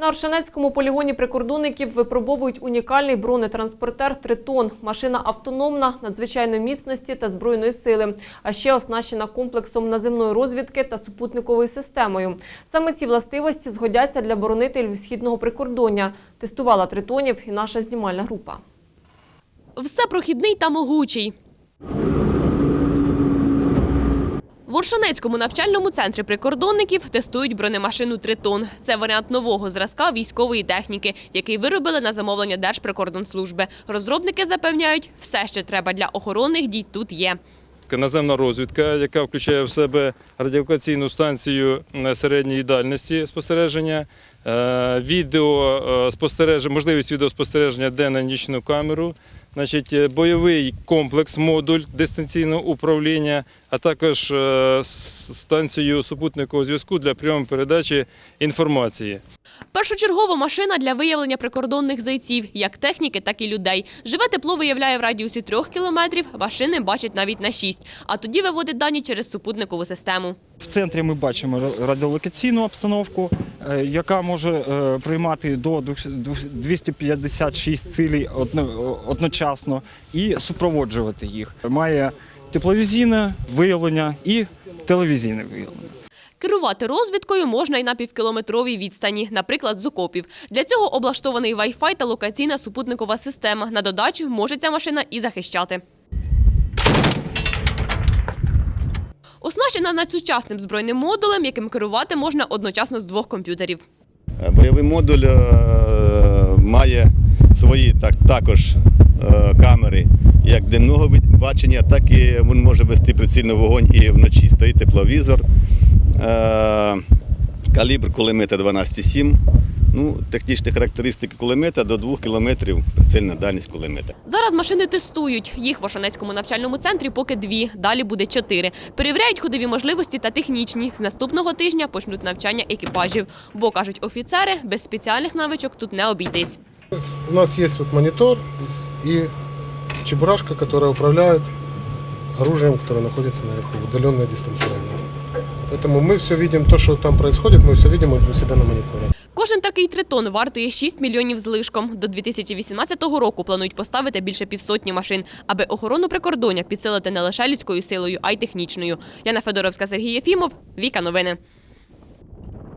На Оршанецькому полігоні прикордонників випробовують унікальний бронетранспортер «Тритон». Машина автономна, надзвичайної міцності та збройної сили, а ще оснащена комплексом наземної розвідки та супутниковою системою. Саме ці властивості згодяться для боронителів східного прикордоння. Тестувала «Тритонів» і наша знімальна група. Все прохідний та могучий. В Оршанецькому навчальному центрі прикордонників тестують бронемашину «Тритон». Це варіант нового зразка військової техніки, який виробили на замовлення Держприкордонслужби. Розробники запевняють, все, що треба для охоронних дій, тут є. Наземна розвідка, яка включає в себе радіолокаційну станцію середньої дальності спостереження, е, відео е, можливість відеоспостереження денно нічну камеру, значить, е, бойовий комплекс, модуль дистанційного управління, а також станцію супутникового зв'язку для прийому передачі інформації. Першочергова машина для виявлення прикордонних зайців, як техніки, так і людей. Живе тепло виявляє в радіусі трьох кілометрів, машини бачать навіть на шість, а тоді виводить дані через супутникову систему. В центрі ми бачимо радіолокаційну обстановку, е, яка може е, приймати до 256 цілей одночасно і супроводжувати їх. Має тепловізійне виявлення і телевізійне виявлення. Керувати розвідкою можна й на півкілометровій відстані, наприклад, з окопів. Для цього облаштований Wi-Fi та локаційна супутникова система. На додачу може ця машина і захищати. Оснащена надсучасним збройним модулем, яким керувати можна одночасно з двох комп'ютерів. Е, Бойовий модуль е, має свої так, також е, камери як денного бачення, так і він може вести прицільний вогонь і вночі. Стоїть тепловізор, калібр кулемета 12,7. Ну, технічні характеристики кулемета до 2 км прицільна дальність кулемета. Зараз машини тестують. Їх в Ошанецькому навчальному центрі поки дві, далі буде чотири. Перевіряють ходові можливості та технічні. З наступного тижня почнуть навчання екіпажів. Бо, кажуть офіцери, без спеціальних навичок тут не обійтись. У нас есть вот монитор и чебурашка, которая управляет оружием, которое находится наверху, удаленное дистанционно. Поэтому мы все видим, то, что там происходит, мы все видим у себя на мониторе. Кожен такий тритон вартує 6 мільйонів злишком. До 2018 року планують поставити більше півсотні машин, аби охорону прикордоння підсилити не лише людською силою, а й технічною. Яна Федоровська, Сергій Єфімов, Віка Новини.